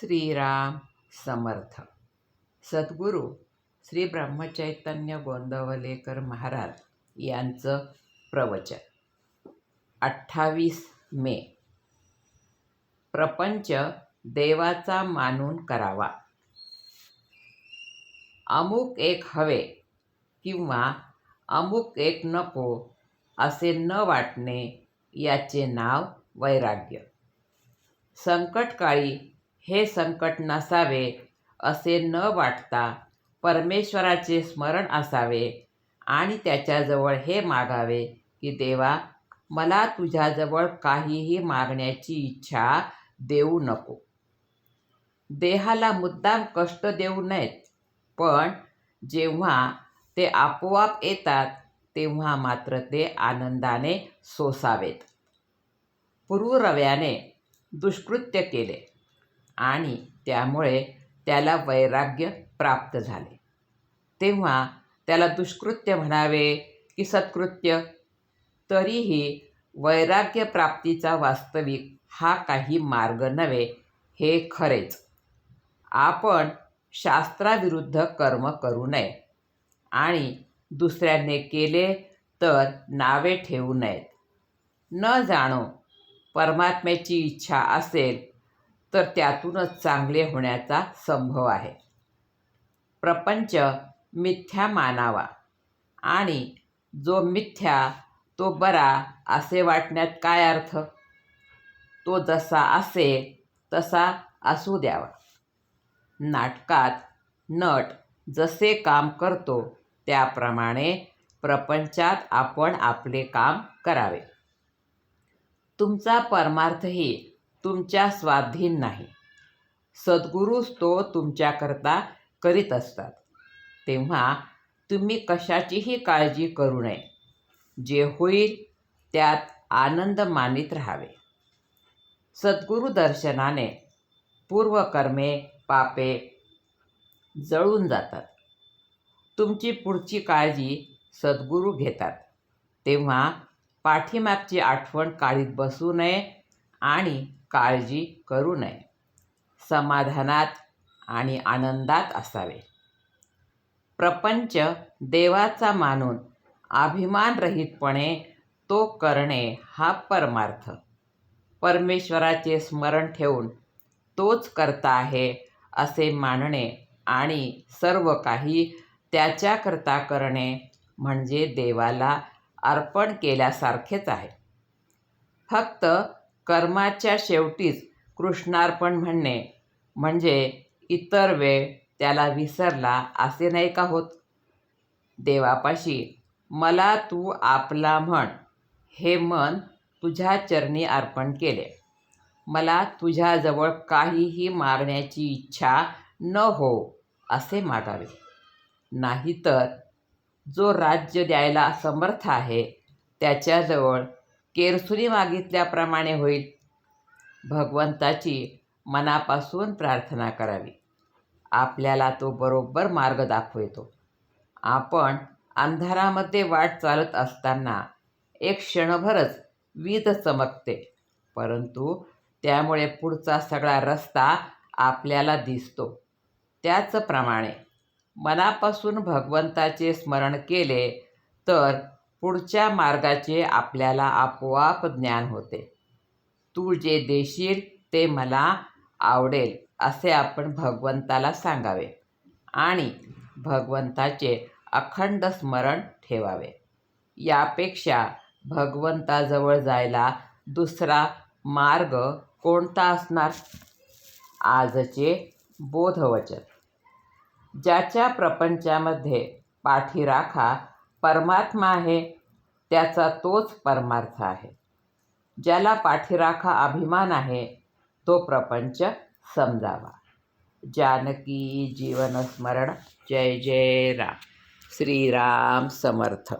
श्रीराम समर्थ. सद्गुरू श्री ब्रह्मचैतन्य गोंदवलेकर महाराज यांचं प्रवचन. अठ्ठावीस मे. प्रपंच देवाचा मानून करावा. अमुक एक हवे किंवा अमुक एक नको असे न वाटणे याचे नाव वैराग्य. संकटकाळी हे संकट नसावे असे न वाटता परमेश्वराचे स्मरण असावे आणि त्याच्याजवळ हे मागावे की देवा मला तुझ्याजवळ काहीही मागण्याची इच्छा देऊ नको. देहाला मुद्दाम कष्ट देऊ नयेत पण जेव्हा ते आपोआप येतात तेव्हा मात्र ते आनंदाने सोसावेत. पूर्वरव्याने दुष्कृत्य केले. आणि त्यामुळे त्याला वैराग्य प्राप्त झाले. तेव्हा त्याला दुष्कृत्य म्हणावे की सत्कृत्य. तरीही वैराग्य प्राप्तीचा वास्तविक हा काही मार्ग नव्हे हे खरेच. आपण शास्त्राविरुद्ध कर्म करू नये आणि दुसऱ्याने केले तर नावे ठेवू नयेत. न जाणो परमात्म्याची इच्छा असेल तर त्यातूनच चांगले होण्याचा संभव आहे. प्रपंच मिथ्या मानावा आणि जो मिथ्या तो बरा असे वाटण्यात काय अर्थ? तो जसा असेल तसा असू द्यावा. नाटकात नट जसे काम करतो त्याप्रमाणे प्रपंचात आपण आपले काम करावे. तुमचा परमार्थही तुमच्या स्वाधीन नाही. सद्गुरूच तो तुमच्याकरता करीत असतात. तेव्हा तुम्ही कशाचीही काळजी करू नये. जे होईल त्यात आनंद मानित राहावे. सद्गुरू दर्शनाने पूर्वकर्मे पापे जळून जातात. तुमची पुढची काळजी सद्गुरू घेतात. तेव्हा पाठीमागची आठवण काढीत बसू नये आणि काळजी करू नये. समाधानात आणि आनंदात असावे. प्रपंच देवाचा मानून अभिमानरहितपणे तो करणे हा परमार्थ. परमेश्वराचे स्मरण ठेवून तोच करता आहे असे मानणे आणि सर्व काही त्याच्याकरता करणे म्हणजे देवाला अर्पण केल्यासारखेच आहे. फक्त कर्माच्या शेवटीच कृष्णार्पण म्हणणे म्हणजे इतर वेळ त्याला विसरला असे नाही का होत? देवापाशी मला तू आपला म्हण. हे मन तुझ्या चरणी अर्पण केले. मला तुझ्याजवळ काहीही मारण्याची इच्छा न हो असे मागावे. नाहीतर जो राज्य द्यायला समर्थ आहे त्याच्याजवळ केरसुनी मागितल्याप्रमाणे होईल. भगवंताची मनापासून प्रार्थना करावी. आपल्याला तो बरोबर मार्ग दाखवतो. आपण अंधारामध्ये वाट चालत असताना एक क्षणभरच वीज चमकते परंतु त्यामुळे पुढचा सगळा रस्ता आपल्याला दिसतो. त्याचप्रमाणे मनापासून भगवंताचे स्मरण केले तर पुढच्या मार्गाचे आपल्याला आपोआप ज्ञान होते. तू जे देशील ते मला आवडेल असे आपण भगवंताला सांगावे आणि भगवंताचे अखंड स्मरण ठेवावे. यापेक्षा भगवंताजवळ जायला दुसरा मार्ग कोणता असणार? आजचे बोधवचन. ज्याच्या प्रपंचामध्ये पाठीराखा परमात्मा आहे त्याचा तोच परमार्थ आहे. ज्याला पाठीराखा अभिमान आहे तो प्रपंच समजावा. जानकी जीवनस्मरण जय जय राम. श्रीराम समर्थ.